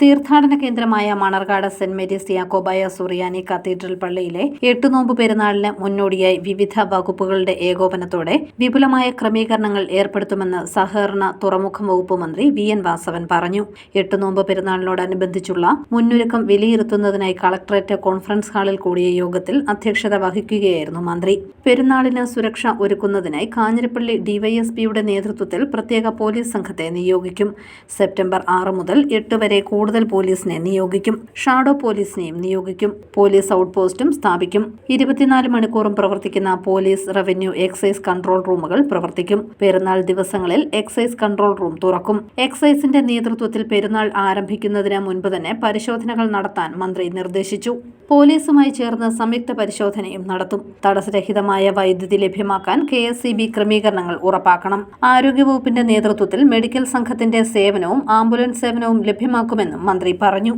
തീർത്ഥാടന കേന്ദ്രമായ Manarcad saint Mary's Yakobaya Suriyani cathedral പള്ളിയിലെ എട്ടുനോമ്പ് പെരുന്നാളിന് മുന്നോടിയായി വിവിധ വകുപ്പുകളുടെ ഏകോപനത്തോടെ വിപുലമായ ക്രമീകരണങ്ങൾ ഏർപ്പെടുത്തുമെന്ന് സഹകരണ തുറമുഖ വകുപ്പ് മന്ത്രി വി എൻ വാസവൻ പറഞ്ഞു. എട്ടുനോമ്പ് പെരുന്നാളിനോടനുബന്ധിച്ചുള്ള മുന്നൊരുക്കം വിലയിരുത്തുന്നതിനായി കളക്ടറേറ്റ് കോൺഫറൻസ് ഹാളിൽ കൂടിയ യോഗത്തിൽ അധ്യക്ഷത വഹിക്കുകയായിരുന്നു മന്ത്രി. പെരുന്നാളിന് സുരക്ഷ ഒരുക്കുന്നതിനായി കാഞ്ഞിരപ്പള്ളി ഡിവൈഎസ്പിയുടെ നേതൃത്വത്തിൽ പ്രത്യേക പോലീസ് സംഘത്തെ നിയോഗിക്കും. സെപ്റ്റംബർ ആറ് മുതൽ എട്ട് വരെ കൂടുതൽ പോലീസിനെ നിയോഗിക്കും. ഷാഡോ പോലീസിനെയും നിയോഗിക്കും. പോലീസ് ഔട്ട് പോസ്റ്റും സ്ഥാപിക്കും. ഇരുപത്തിനാല് മണിക്കൂറും പ്രവർത്തിക്കുന്ന പോലീസ് റവന്യൂ എക്സൈസ് കൺട്രോൾ റൂമുകൾ പ്രവർത്തിക്കും. പെരുന്നാൾ ദിവസങ്ങളിൽ എക്സൈസ് കൺട്രോൾ റൂം തുറക്കും. എക്സൈസിന്റെ നേതൃത്വത്തിൽ പെരുന്നാൾ ആരംഭിക്കുന്നതിന് മുൻപ് തന്നെ പരിശോധനകൾ നടത്താൻ മന്ത്രി നിർദ്ദേശിച്ചു. പോലീസുമായി ചേർന്ന് സംയുക്ത പരിശോധനയും നടത്തും. തടസ്സരഹിതമായ വൈദ്യുതി ലഭ്യമാക്കാൻ കെ എസ് സി ബി ക്രമീകരണങ്ങൾ ഉറപ്പാക്കണം. ആരോഗ്യവകുപ്പിന്റെ നേതൃത്വത്തിൽ മെഡിക്കൽ സംഘത്തിന്റെ സേവനവും ആംബുലൻസ് സേവനവും ലഭ്യമാക്കുമെന്നും മന്ത്രി പറഞ്ഞു.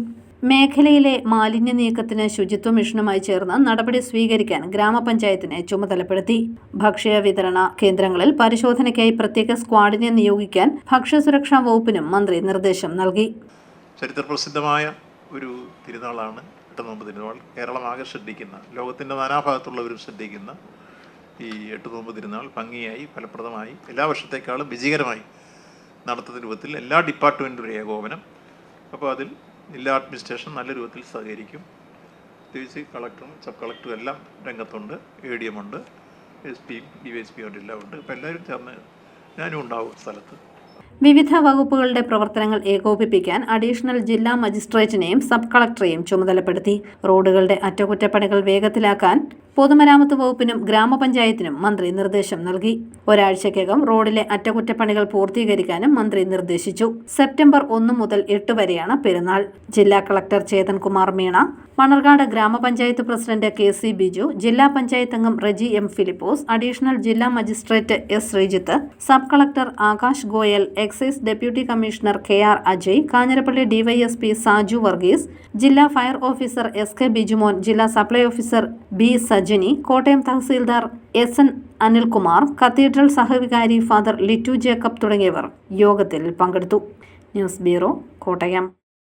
മേഖലയിലെ മാലിന്യ നീക്കത്തിന് ശുചിത്വ മിഷനുമായി ചേർന്ന് നടപടി സ്വീകരിക്കാൻ ഗ്രാമപഞ്ചായത്തിനെ ചുമതലപ്പെടുത്തി. ഭക്ഷ്യ വിതരണ കേന്ദ്രങ്ങളിൽ പരിശോധനയ്ക്കായി പ്രത്യേക സ്ക്വാഡിനെ നിയോഗിക്കാൻ ഭക്ഷ്യസുരക്ഷാ വകുപ്പിനും മന്ത്രി നിർദ്ദേശം നൽകി. ചരിത്രപ്രസിദ്ധമായ ഒരു തിരുനാളാണ് എട്ട് നോമ്പ് തിരുനാൾ. കേരളം ആകെ ശ്രദ്ധിക്കുന്ന ലോകത്തിന്റെ നാനാഭാഗത്തുള്ളവരും ശ്രദ്ധിക്കുന്ന ഈ എട്ട് നോമ്പ് തിരുനാൾ ഭംഗിയായി ഫലപ്രദമായി എല്ലാ വർഷത്തേക്കാളും വിജയകരമായി നടത്തുന്ന രൂപത്തിൽ എല്ലാ ഡിപ്പാർട്ട്മെന്റും ഏകോപനം അപ്പോൾ അതിൽ ജില്ലാ അഡ്മിനിസ്ട്രേഷൻ നല്ല രൂപത്തിൽ സഹകരിക്കും. പ്രത്യേകിച്ച് കളക്ടറും സബ് കളക്ടറും എല്ലാം രംഗത്തുണ്ട് എ ഡി എം ഉണ്ട് എസ് പിയും ഡി വൈ എസ് പിയും എല്ലാം ഉണ്ട്. അപ്പോൾ എല്ലാവരും ചേർന്ന് ഞാനും ഉണ്ടാവും സ്ഥലത്ത്. വിവിധ വകുപ്പുകളുടെ പ്രവർത്തനങ്ങൾ ഏകോപിപ്പിക്കാൻ അഡീഷണൽ ജില്ലാ മജിസ്ട്രേറ്റിനെയും സബ് കളക്ടറെയും ചുമതലപ്പെടുത്തി. റോഡുകളുടെ അറ്റകുറ്റപ്പണികൾ വേഗത്തിലാക്കാൻ പൊതുമരാമത്ത് വകുപ്പിനും ഗ്രാമപഞ്ചായത്തിനും മന്ത്രി നിർദ്ദേശം നൽകി. ഒരാഴ്ചയ്ക്കകം റോഡിലെ അറ്റകുറ്റപ്പണികൾ പൂർത്തീകരിക്കാനും മന്ത്രി നിർദ്ദേശിച്ചു. സെപ്റ്റംബർ ഒന്ന് മുതൽ എട്ട് വരെയാണ് പെരുന്നാൾ. ജില്ലാ collector Chetan Kumar Meena Manarcad grama panchayat president K C Biju ജില്ലാ പഞ്ചായത്ത് അംഗം റെജി എം ഫിലിപ്പോസ് അഡീഷണൽ ജില്ലാ magistrate S Sreejith sub collector Akash Goyal excise deputy commissioner K R Ajay Kanjirappally D Y S P Saju Varghese ജില്ലാ fire officer S K Bijumon ജില്ലാ supply officer B Sajini Kottayam tahsildar S N Anilkumar cathedral സഹവികാരി father Littu Jacob തുടങ്ങിയവർ യോഗത്തിൽ പങ്കെടുത്തു. News bureau Kottayam.